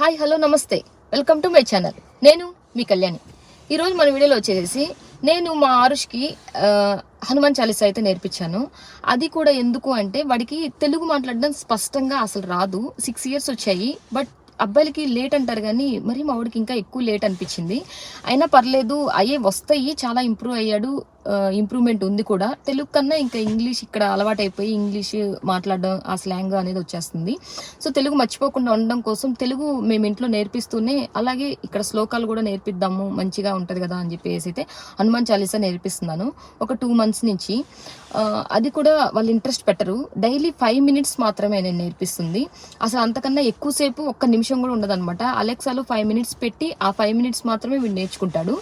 Hi hello నమస్తే. Welcome to my channel. నేను మీ కళ్యాణి. ఈరోజు మన వీడియోలో వచ్చేసి నేను మా ఆరుష్కి హనుమాన్ చాలీసా అయితే నేర్పించాను. అది కూడా ఎందుకు అంటే వాడికి తెలుగు మాట్లాడడం స్పష్టంగా అసలు రాదు. సిక్స్ ఇయర్స్ వచ్చాయి. బట్ అబ్బాయిలకి లేట్ అంటారు కానీ మరి మా వాడికి ఇంకా ఎక్కువ లేట్ అనిపించింది. అయినా పర్లేదు అయ్యే వస్తాయి చాలా ఇంప్రూవ్ అయ్యాడు. ఇంప్రూవ్మెంట్ ఉంది కూడా. తెలుగు కన్నా ఇంకా ఇంగ్లీష్ ఇక్కడ అలవాటైపోయి ఇంగ్లీష్ మాట్లాడడం ఆ స్లాంగ్ అనేది వచ్చేస్తుంది. సో తెలుగు మర్చిపోకుండా ఉండడం కోసం తెలుగు మేము ఇంట్లో నేర్పిస్తూనే అలాగే ఇక్కడ శ్లోకాలు కూడా నేర్పిద్దాము మంచిగా ఉంటుంది కదా అని చెప్పేసి అయితే హనుమాన్ చాలీసా నేర్పిస్తున్నాను. ఒక టూ మంత్స్ నుంచి. అది కూడా వాళ్ళు ఇంట్రెస్ట్ పెట్టరు. డైలీ ఫైవ్ మినిట్స్ మాత్రమే నేను నేర్పిస్తుంది. అసలు అంతకన్నా ఎక్కువసేపు ఒక్క నిమిషం కూడా ఉండదన్నమాట. అలెక్సాలో ఫైవ్ మినిట్స్ పెట్టి ఆ ఫైవ్ మినిట్స్ మాత్రమే వీడు నేర్చుకుంటాడు.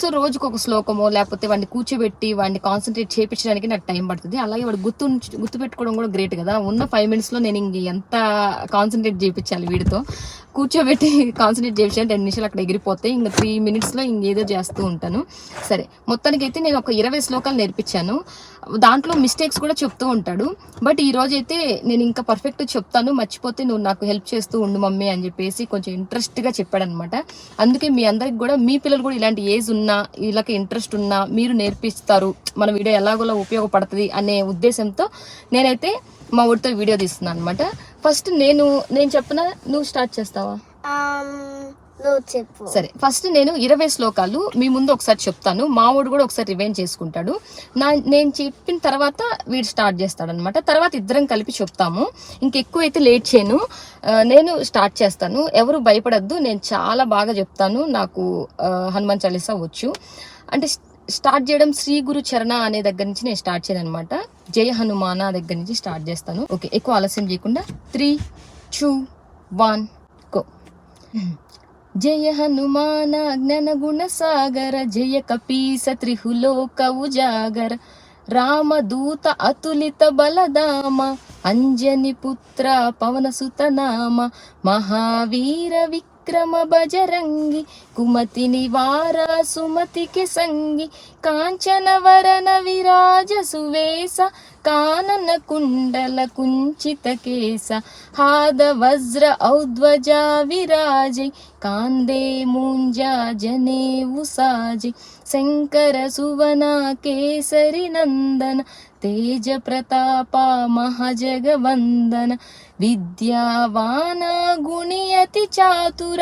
సో రోజుకు ఒక శ్లోకమో లేకపోతే వాడిని కూర్చోబెట్టి వాడిని కాన్సన్ట్రేట్ చేయించడానికి నాకు టైం పడుతుంది. అలాగే వాడు గుర్తు గుర్తు పెట్టుకోవడం కూడా గ్రేట్ కదా. ఉన్న ఫైవ్ మినిట్స్లో నేను ఇంక ఎంత కాన్సన్ట్రేట్ చేయించాలి వీడితో? కూర్చోబెట్టి కాన్సన్ట్రేట్ చేయించాను టెన్ నిమిషాలు అక్కడ ఎగిరిపోతే ఇంకా త్రీ మినిట్స్లో ఇంకేదో చేస్తూ ఉంటాను. సరే మొత్తానికి అయితే నేను ఒక ఇరవై శ్లోకాలు నేర్పించాను. దాంట్లో మిస్టేక్స్ కూడా చెప్తూ ఉంటాడు. బట్ ఈ రోజు అయితే నేను ఇంకా పర్ఫెక్ట్ చెప్తాను. మర్చిపోతే నువ్వు నాకు హెల్ప్ చేస్తూ ఉండు మమ్మీ అని చెప్పేసి కొంచెం ఇంట్రెస్ట్గా చెప్పాడనమాట. అందుకే మీ అందరికి కూడా మీ పిల్లలు కూడా ఇలాంటి ఏజ్ ఉన్నా వీళ్ళకి ఇంట్రెస్ట్ ఉన్నా మీరు నేర్పిస్తారు మన వీడియో ఎలాగోలా ఉపయోగపడుతుంది అనే ఉద్దేశంతో నేనైతే మా ఊరితో వీడియో తీస్తున్నాను అనమాట ఫస్ట్ నేను నేను చెప్పిన నువ్వు స్టార్ట్ చేస్తావా? Um, సరే ఫస్ట్ నేను ఇరవై శ్లోకాలు మీ ముందు ఒకసారి చెప్తాను. మావోడు కూడా ఒకసారి రివైన్ చేసుకుంటాడు. నా నేను చెప్పిన తర్వాత వీడు స్టార్ట్ చేస్తాడు అనమాట తర్వాత ఇద్దరం కలిపి చెప్తాము. ఇంకెక్కువ అయితే లేట్ చేయను. నేను స్టార్ట్ చేస్తాను. ఎవరు భయపడద్దు. నేను చాలా బాగా చెప్తాను. నాకు హనుమాన్ చాలీసా వచ్చు. అంటే స్టార్ట్ చేయడం శ్రీ గురు చరణ అనే దగ్గర నుంచి నేను స్టార్ట్ చేయను అనమాట జయ హనుమాన దగ్గర నుంచి స్టార్ట్ చేస్తాను. ఓకే ఎక్కువ ఆలస్యం చేయకుండా త్రీ టూ వన్ గో. జయ హనుమాన జ్ఞాన గుణ సాగర జయ కపీస త్రిహులోక ఉజాగర రామదూత అతులిత బలదామ అంజని పుత్ర పవన సుత నామ మహావీర విక్రమ బజరంగి కుమతి నివార సుమతికి సంగి కాంచన వరన విరాజ సువేస కానన కుండల కుంచిత కేస హాద వజ్ర ఔధ్వజా విరాజై కాందే ముంజా జనేవు సాజి శంకర సువన కేసరి నందన तेजप्रतापा महजगवन्दन विद्यावाना गुणियति चातुर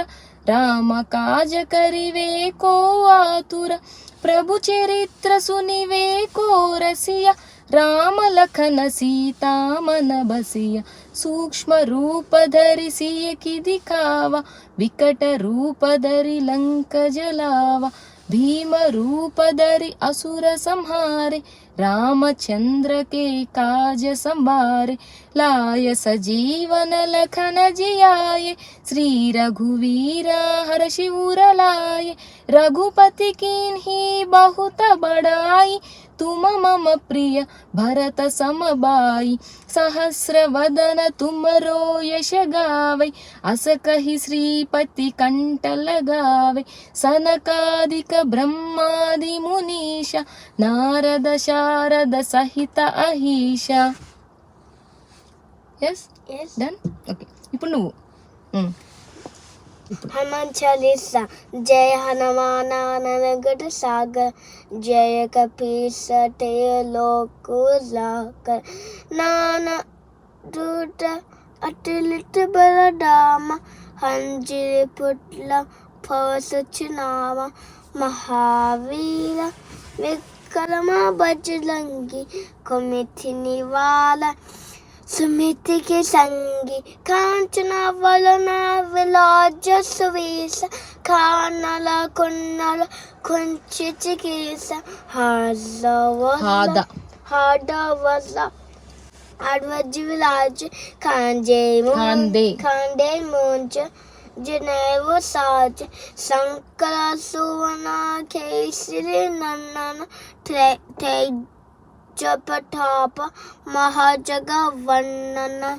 रामकाजकरिवे को आतुर। प्रभुचरित्र सुनिवे को रसिय रामलखन सीतामनभसिय सूक्ष्मरूपधरिसिय सिकिदिखाव विकटरूपधरि लङ्कजलावा भीमरूपधरि असुरसंहारे रामचंद्र के काज संभारे। लाय सजीवन लखन जियाय। श्रीरघुवीराहर शिवरलाय रघुपति किन्ही बहुत बडाय तुम मम प्रिय भरत समबाई सहस्र वदन तुम रो यश गावै। अस कहि श्रीपतिकण्टलगावै सनकादिक ब्रह्मादि ब्रह्मादिमुनीषा नारद शारद सहित अहिषा। ఎస్. డన్ ఓకే ఇప్పుడు నువ్వు. ఉమ్. హనుమాన్ చాలీసా. జయ హనుమానానగట సాగర్. జయ కపీస తే లోకు లాకర్ నాన దూట అటులిట బలడామ హంజిరి పుట్ల పవసుచునామ మహావీర విక్రమ బజరంగి కొమితి నివాళ. సుమితికి సంగి కాంచన వలన విలాజ సువేశ కానల కొన్నల కొంచి కేస హాద హాడ వల్ల అడ్వజ్ విలాజ్ కాంజే కాందే. కాండే ముంచ జనేవు సాజ్ శంకర సువన కేసరి నన్నన తేజపటాప మహాజగ వర్ణన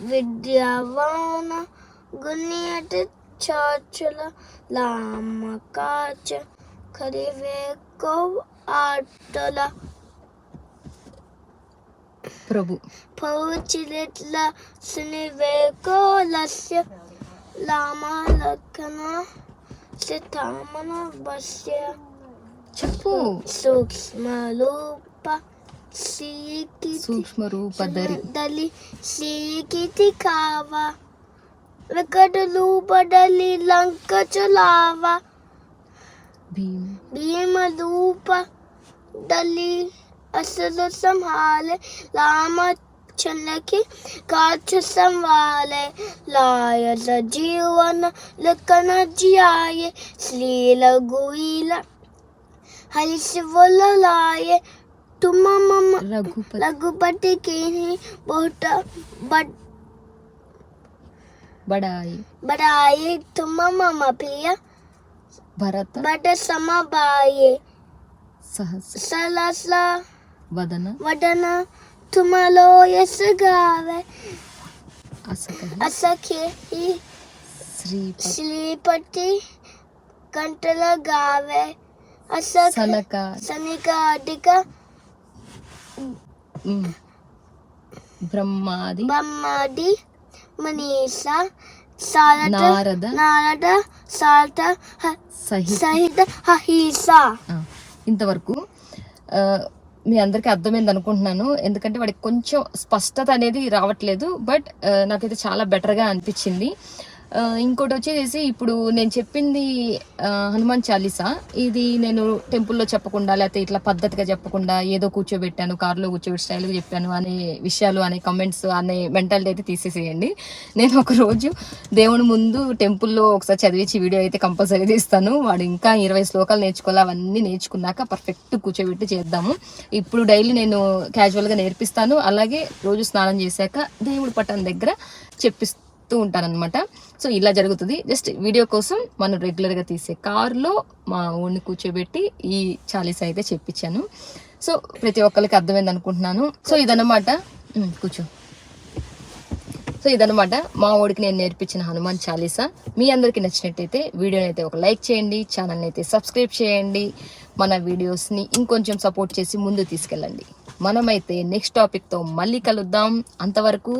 విద్యావాన గుణ్యటి చాచుల లామకాచ కరివేకో ఆటల. ప్రభు. పౌచిలిట్ల సునివేకో లస్య లామా లక్కన సితామన బస్య చెప్పు. సూక్ష్మ రూప सूक्ष्म ರೂಪದಲ್ಲಿ ಶೀಕಿತಿಕಾವ ವಿಕಟ ರೂಪದಲ್ಲಿ ಲಂಕ ಚುಲಾವ ಭೀಮ ಭೀಮ ರೂಪದಲ್ಲಿ ಅಸಲು ಸಂಹಾಲೆ ರಾಮ ಚನ್ನಕ್ಕೆ ಕಾಚ ಸಂವಾಲೆ ಲಾಯದ ಜೀವನ ಲಕ್ಕನ ಜಿಯಾಯೆ ಶ್ರೀಲ ಗುಯಿಲ ಹರಿಸುವ ಲಾಯೆ तुम मम रघुपति। रघुपति हैं बहुत बड़ बड़ाई। बड़ाई। तुम मम भरत। बट समबाये सहस वदन। वदन। यस गावे। असखे ही। श्रीपति। कंटल गावे असख सनका अधिका బ్రహ్మాది బ్రహ్మాది మనీష సారద నారద నారద సారథ సహిత. హహీష. ఇంతవరకు మీ అందరికీ అర్థమైంది అనుకుంటున్నాను. ఎందుకంటే వాడికి కొంచెం స్పష్టత అనేది రావట్లేదు బట్ నాకైతే చాలా బెటర్గా అనిపించింది. ఇంకోటి వచ్చేసి ఇప్పుడు నేను చెప్పింది హనుమాన్ చాలీసా? ఇది నేను టెంపుల్లో చెప్పకుండా లేకపోతే ఇట్లా పద్ధతిగా చెప్పకుండా ఏదో కూర్చోబెట్టాను కారులో కూర్చోబెట్టి స్టైల్గా చెప్పాను అనే విషయాలు అనే కమెంట్స్ అనే మెంటాలిటీ అయితే తీసేసేయండి. నేను ఒక రోజు దేవుని ముందు టెంపుల్లో ఒకసారి చదివించి వీడియో అయితే కంపల్సరీ తీస్తాను. వాడు ఇంకా ఇరవై శ్లోకాలు నేర్చుకోవాలి అవన్నీ నేర్చుకున్నాక పర్ఫెక్ట్ కూర్చోబెట్టి చేద్దాము. ఇప్పుడు డైలీ నేను క్యాజువల్గా నేర్పిస్తాను. అలాగే రోజు స్నానం చేశాక దేవుడి పట్టణం దగ్గర చెప్తూ ఉంటానన్నమాట సో ఇలా జరుగుతుంది. జస్ట్ వీడియో కోసం మనం రెగ్యులర్గా తీసే కారులో మా ఊడిని కూర్చోబెట్టి ఈ చాలీసా అయితే చెప్పించాను. సో ప్రతి ఒక్కరికి అర్థమైంది అనుకుంటున్నాను. సో ఇదన్నమాట. కూర్చో. సో ఇదన్నమాట. మా ఓడికి నేను నేర్పించిన హనుమాన్ చాలీసా. మీ అందరికీ నచ్చినట్టయితే వీడియోని అయితే ఒక లైక్ చేయండి. ఛానల్ని అయితే సబ్స్క్రైబ్ చేయండి. మన వీడియోస్ని ఇంకొంచెం సపోర్ట్ చేసి ముందు తీసుకెళ్ళండి. మనమైతే నెక్స్ట్ టాపిక్తో మళ్ళీ కలుద్దాం. అంతవరకు